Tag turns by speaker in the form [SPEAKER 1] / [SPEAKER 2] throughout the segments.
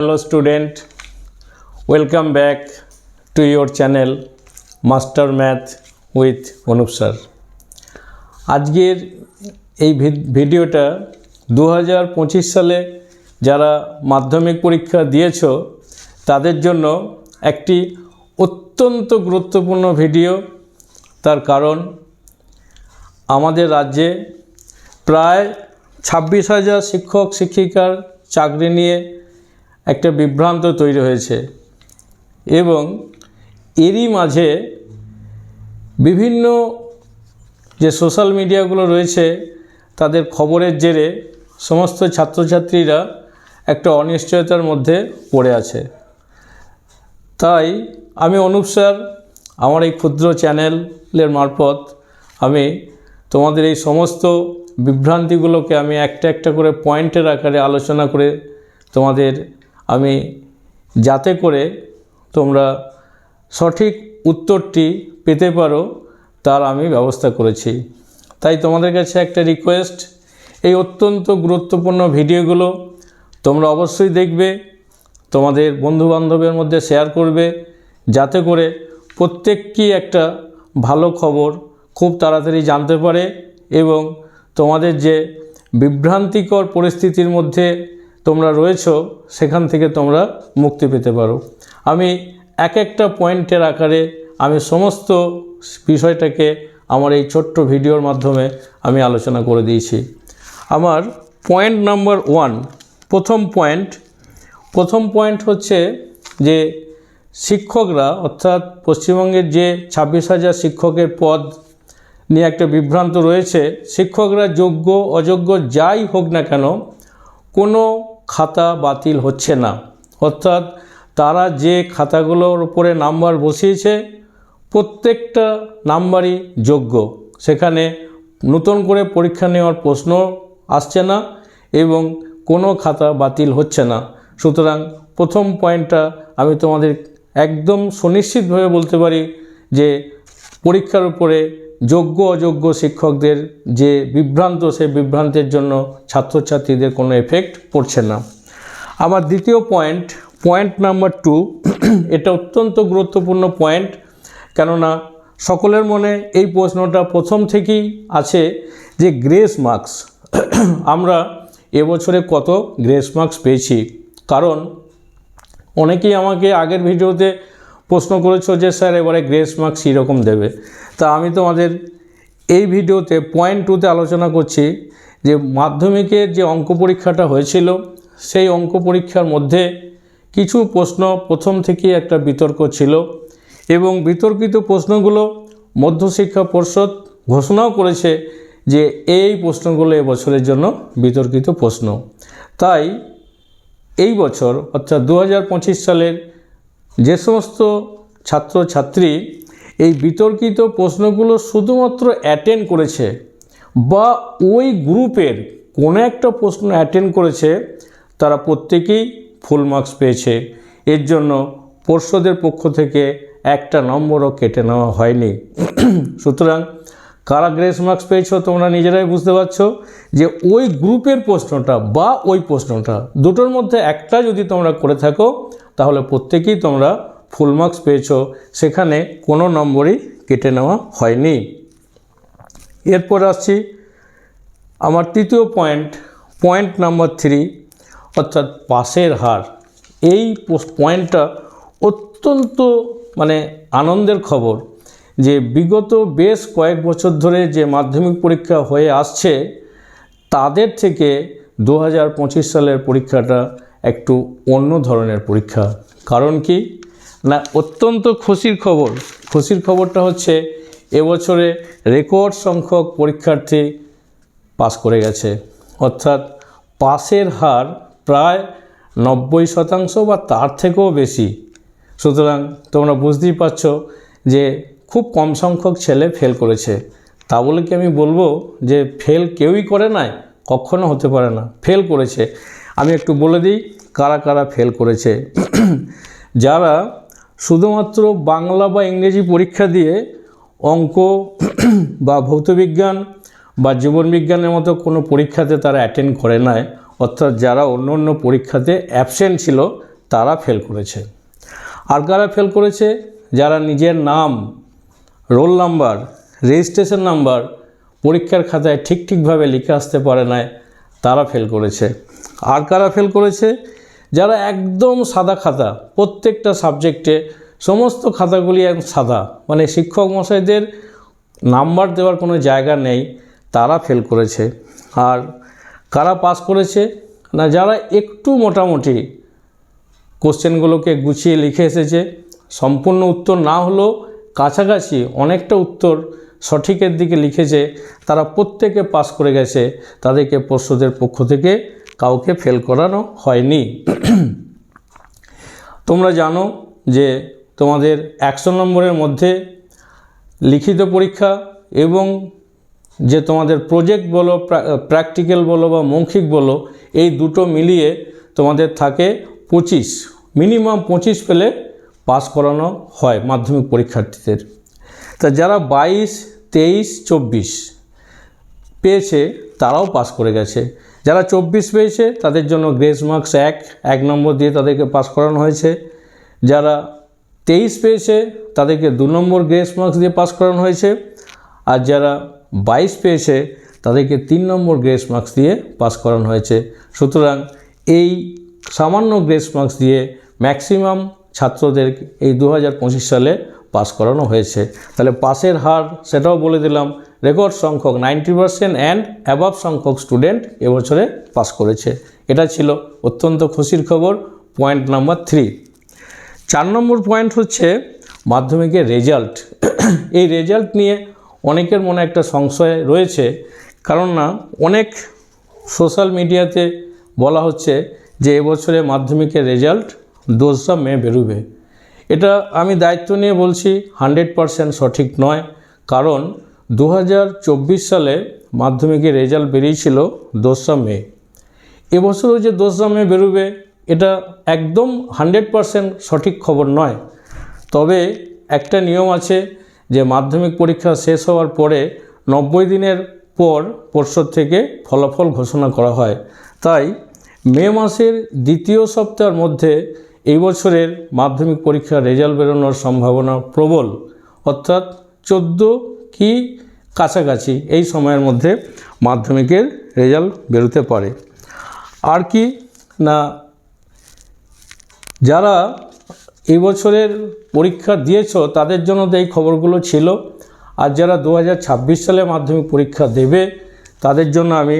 [SPEAKER 1] Hello student, welcome back to your channel Master Math with Anup sir আজকের এই ভিডিওটা দু হাজার পঁচিশ সালে যারা মাধ্যমিক পরীক্ষা দিয়েছ তাদের জন্য একটি অত্যন্ত গুরুত্বপূর্ণ ভিডিও। তার কারণ আমাদের রাজ্যে প্রায় ছাব্বিশ হাজার শিক্ষক শিক্ষিকার চাকরি নিয়ে একটা বিভ্রান্ত তৈরি হয়েছে। এবং এরই মাঝে বিভিন্ন যে সোশ্যাল মিডিয়াগুলো রয়েছে, তাদের খবরের জেরে সমস্ত ছাত্রছাত্রীরা একটা অনিশ্চয়তার মধ্যে পড়ে আছে। তাই আমি অনুপ স্যার, আমার এই ক্ষুদ্র চ্যানেলের মারফত আমি তোমাদের এই সমস্ত বিভ্রান্তিগুলোকে আমি একটা একটা করে পয়েন্টের আকারে আলোচনা করে তোমাদের আমি যাতে করে তোমরা সঠিক উত্তরটি পেতে পারো, তার আমি ব্যবস্থা করেছি। তাই তোমাদের কাছে একটা রিকোয়েস্ট এই অত্যন্ত গুরুত্বপূর্ণ ভিডিওগুলো তোমরা অবশ্যই দেখবে, তোমাদের বন্ধুবান্ধবের মধ্যে শেয়ার করবে, যাতে করে প্রত্যেককেই একটা ভালো খবর খুব তাড়াতাড়ি জানতে পারে এবং তোমাদের যে বিভ্রান্তিকর পরিস্থিতির মধ্যে তোমরা রয়েছো, সেখান থেকে তোমরা মুক্তি পেতে পারো। আমি এক একটা পয়েন্টের আকারে আমি সমস্ত বিষয়টাকে আমার এই ছোট্ট ভিডিওর মাধ্যমে আমি আলোচনা করে দিয়েছি। আমার পয়েন্ট নাম্বার ওয়ান, প্রথম পয়েন্ট প্রথম পয়েন্ট হচ্ছে যে শিক্ষকরা, অর্থাৎ পশ্চিমবঙ্গের যে ছাব্বিশ হাজার শিক্ষকের পদ নিয়ে একটা বিভ্রান্ত রয়েছে, শিক্ষকরা যোগ্য, অযোগ্য যাই হোক না কেন, কোনো খাতা বাতিল হচ্ছে না। অর্থাৎ তারা যে খাতাগুলোর উপরে নাম্বার বসিয়েছে, প্রত্যেকটা নাম্বারই যোগ্য। সেখানে নতুন করে পরীক্ষা নেওয়ার প্রশ্ন আসছে না এবং কোনো খাতা বাতিল হচ্ছে না। সুতরাং প্রথম পয়েন্টটা আমি তোমাদের একদম সুনিশ্চিতভাবে বলতে পারি যে পরীক্ষার উপরে যোগ্য অযোগ্য শিক্ষকদের যে বিভ্রান্ত, সেই বিভ্রান্তের জন্য ছাত্রছাত্রীদের কোনো এফেক্ট পড়ছে না। আমার দ্বিতীয় পয়েন্ট পয়েন্ট নাম্বার টু এটা অত্যন্ত গুরুত্বপূর্ণ পয়েন্ট কেননা সকলের মনে এই প্রশ্নটা প্রথম থেকেই আছে যে গ্রেস মার্কস আমরা এবছরে কত গ্রেস মার্কস পেয়েছি। কারণ অনেকেই আমাকে আগের ভিডিওতে প্রশ্ন করেছ যে, স্যার, এবারে গ্রেস মার্কস কীরকম দেবে? তা আমি তোমাদের এই ভিডিওতে পয়েন্ট টুতে আলোচনা করছি যে মাধ্যমিকের যে অঙ্ক পরীক্ষাটা হয়েছিল, সেই অঙ্ক পরীক্ষার মধ্যে কিছু প্রশ্ন প্রথম থেকেই একটা বিতর্ক ছিল এবং বিতর্কিত প্রশ্নগুলো মধ্যশিক্ষা পর্ষদ ঘোষণাও করেছে যে, এই প্রশ্নগুলো এবছরের জন্য বিতর্কিত প্রশ্ন। তাই এই বছর, অর্থাৎ দু হাজার পঁচিশ সালের যে সমস্ত ছাত্রছাত্রী এই বিতর্কিত প্রশ্নগুলো শুধুমাত্র অ্যাটেন্ড করেছে বা ওই গ্রুপের কোনো একটা প্রশ্ন অ্যাটেন্ড করেছে, তারা প্রত্যেকেই ফুল মার্কস পেয়েছে। এর জন্য পর্ষদের পক্ষ থেকে একটা নম্বরও কেটে নেওয়া হয়নি। সুতরাং কারা গ্রেস মার্কস পেয়েছ তোমরা নিজেরাই বুঝতে পারছ যে ওই গ্রুপের প্রশ্নটা বা ওই প্রশ্নটা দুটোর মধ্যে একটা যদি তোমরা করে থাকো তাহলে প্রত্যেকেই তোমরা ফুল মার্কস পেয়েছ। সেখানে কোনো নম্বরই কেটে নেওয়া হয়নি। এরপর আসছি আমার তৃতীয় পয়েন্ট পয়েন্ট নাম্বার থ্রি অর্থাৎ পাশের হার। এই পয়েন্টটা অত্যন্ত মানে আনন্দের খবর যে বিগত বেশ কয়েক বছর ধরে যে মাধ্যমিক পরীক্ষা হয়ে আসছে, তাদের থেকে দু হাজার পঁচিশ সালের পরীক্ষাটা একটু অন্য ধরনের পরীক্ষা। কারণ কি? না, অত্যন্ত খুশির খবর। খুশির খবরটা হচ্ছে, এবছরে রেকর্ড সংখ্যক পরীক্ষার্থী পাস করে গেছে। অর্থাৎ পাসের হার প্রায় নব্বই শতাংশ বা তার থেকেও বেশি। সুতরাং তোমরা বুঝতেই পারছ যে খুব কম সংখ্যক ছেলে ফেল করেছে। তা বলে কি আমি বলব যে ফেল কেউই করে নাই? কখনো হতে পারে না। ফেল করেছে। আমি একটু বলে দিই কারা কারা ফেল করেছে। যারা শুধুমাত্র বাংলা বা ইংরেজি পরীক্ষা দিয়ে অঙ্ক বা ভৌতবিজ্ঞান বা জীবনবিজ্ঞানের মতো কোনো পরীক্ষাতে তারা অ্যাটেন্ড করে নাই, অর্থাৎ যারা অন্য অন্য পরীক্ষাতে অ্যাবসেন্ট ছিল, তারা ফেল করেছে। আর কারা ফেল করেছে? যারা নিজের নাম রোল নাম্বার রেজিস্ট্রেশন নাম্বার পরীক্ষার খাতায় ঠিক ঠিকভাবে লিখে আসতে পারে নাই, তারা ফেল করেছে। আর কারা ফেল করেছে? যারা একদম সাদা খাতা, প্রত্যেকটা সাবজেক্টে সমস্ত খাতাগুলি সাদা। মানে শিক্ষক মশাইদের নাম্বার দেওয়ার কোনো জায়গা নেই, তারা ফেল করেছে। আর কারা পাস করেছে? না, যারা একটু মোটামুটি কোশ্চেনগুলোকে গুছিয়ে লিখে এসেছে, সম্পূর্ণ উত্তর না হলেও কাছাকাছি অনেকটা উত্তর সঠিকের দিকে লিখেছে, তারা প্রত্যেকে পাস করে গেছে, তাদেরকে পর্ষদের পক্ষ থেকে কাউকে ফেল করানো হয়নি। তোমরা জানো যে তোমাদের একশো নম্বরের মধ্যে লিখিত পরীক্ষা এবং যে তোমাদের প্রজেক্ট বলো প্র্যাকটিক্যাল বলো বা মৌখিক বলো, এই দুটো মিলিয়ে তোমাদের থাকে পঁচিশ। মিনিমাম পঁচিশ পেলে পাস করানো হয় মাধ্যমিক পরীক্ষার্থীদের। তা যারা বাইশ, তেইশ, চব্বিশ পেয়েছে, তারাও পাস করে গেছে। যারা চব্বিশ পেয়েছে, তাদের জন্য গ্রেস মার্কস এক এক নম্বর দিয়ে তাদেরকে পাস করানো হয়েছে। যারা তেইশ পেয়েছে, তাদেরকে দু নম্বর গ্রেস মার্কস দিয়ে পাস করানো হয়েছে। আর যারা বাইশ পেয়েছে, তাদেরকে তিন নম্বর গ্রেস মার্কস দিয়ে পাস করানো হয়েছে। সুতরাং এই সামান্য গ্রেস মার্কস দিয়ে ম্যাক্সিমাম ছাত্রদের এই দু হাজার পঁচিশ সালে পাস করানো হয়েছে। তাহলে পাসের হার সেটাও বলে দিলাম। রেকর্ড সংখ্যক নাইনটি পার্সেন্ট অ্যান্ড অ্যাবাভ সংখ্যক স্টুডেন্ট এবছরে পাস করেছে। এটা ছিল অত্যন্ত খুশির খবর পয়েন্ট নাম্বার থ্রি চার নম্বর পয়েন্ট হচ্ছে মাধ্যমিকের রেজাল্ট এই রেজাল্ট নিয়ে অনেকের মনে একটা সংশয় রয়েছে। কারণ না, অনেক সোশ্যাল মিডিয়াতে বলা হচ্ছে যে এবছরে মাধ্যমিকের রেজাল্ট দোসরা মে বেরোবে। এটা আমি দায়িত্ব নিয়ে বলছি হান্ড্রেড পারসেন্ট সঠিক নয়। কারণ দু হাজার চব্বিশ সালে মাধ্যমিকের রেজাল্ট বেরিয়েছিল দোসরা মে। এবছরও যে দোসরা মে বেরোবে, এটা একদম হান্ড্রেড পারসেন্ট সঠিক খবর নয়। তবে একটা নিয়ম আছে যে মাধ্যমিক পরীক্ষা শেষ হওয়ার পরে নব্বই দিনের পর পর্ষদ থেকে ফলাফল ঘোষণা করা হয়। তাই মে মাসের দ্বিতীয় সপ্তাহের মধ্যে এই বছরের মাধ্যমিক পরীক্ষার রেজাল্ট বেরোনোর সম্ভাবনা প্রবল। অর্থাৎ চোদ্দ কি কাছাকাছি এই সময়ের মধ্যে মাধ্যমিকের রেজাল্ট বেরোতে পারে। আর কি না, যারা এই বছরের পরীক্ষা দিয়েছ তাদের জন্য তো এই খবরগুলো ছিল। আর যারা দু হাজার ছাব্বিশ সালে মাধ্যমিক পরীক্ষা দেবে তাদের জন্য আমি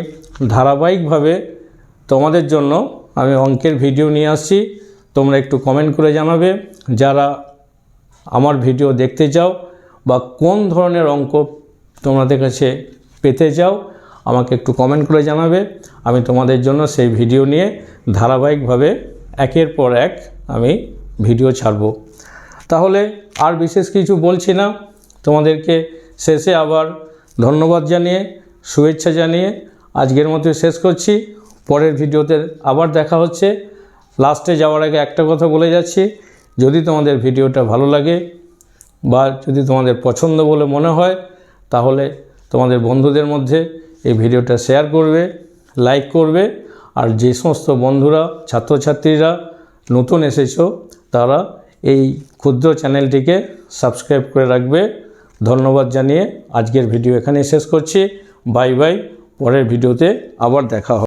[SPEAKER 1] ধারাবাহিকভাবে তোমাদের জন্য আমি অঙ্কের ভিডিও নিয়ে আসছি। তোমরা একটু কমেন্ট করে জানাবে যারা আমার ভিডিও দেখতে চাও বা কোন ধরনের অঙ্ক তোমাদের কাছে পেতে চাও, আমাকে একটু কমেন্ট করে জানাবে। আমি তোমাদের জন্য সেই ভিডিও নিয়ে ধারাবাহিকভাবে একের পর এক আমি ভিডিও ছাড়ব। তাহলে আর বিশেষ কিছু বলছি না। তোমাদেরকে শেষে আবার ধন্যবাদ জানিয়ে, শুভেচ্ছা জানিয়ে আজকের মতো শেষ করছি। পরের ভিডিওতে আবার দেখা হচ্ছে। লাস্টে যাওয়ার আগে একটা কথা বলে যাচ্ছি। যদি তোমাদের ভিডিওটা ভালো লাগে বা যদি তোমাদের পছন্দ বলে মনে হয়, তাহলে তোমাদের বন্ধুদের মধ্যে এই ভিডিওটা শেয়ার করবে, লাইক করবে। আর যে সমস্ত বন্ধুরা, ছাত্রছাত্রীরা নতুন এসেছ, তারা এই ক্ষুদ্র চ্যানেলটিকে সাবস্ক্রাইব করে রাখবে। ধন্যবাদ জানিয়ে আজকের ভিডিও এখানেই শেষ করছি। বাই বাই, পরের ভিডিওতে আবার দেখা হবে।